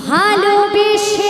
ভালোবেসে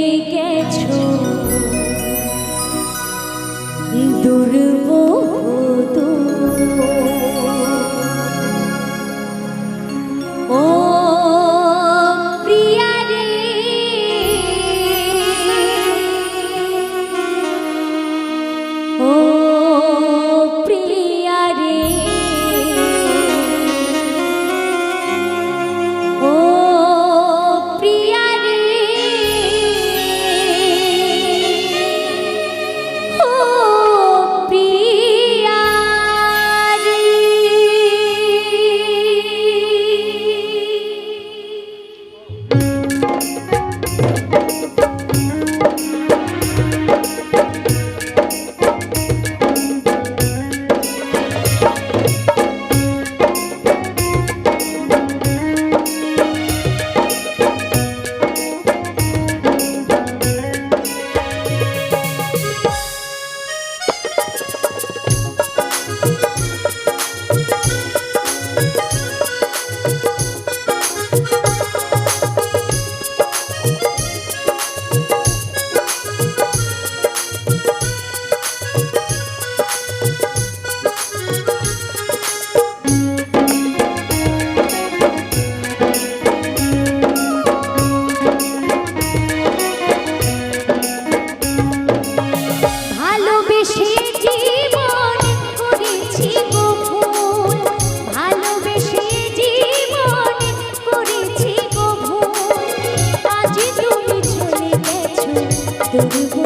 you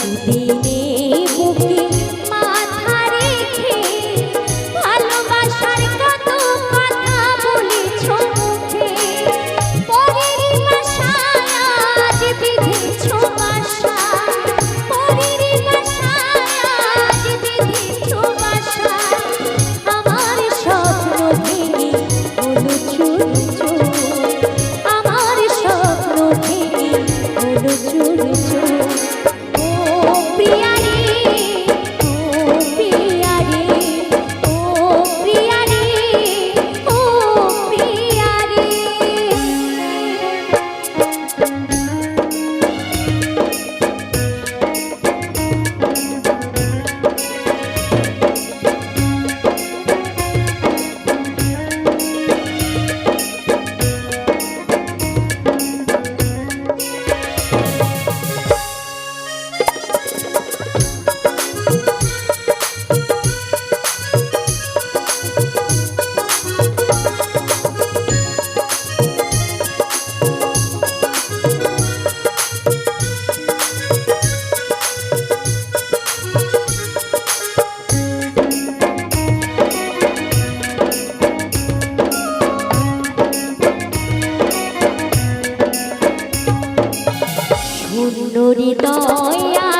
Tivi. নিম্ন হৃদয়া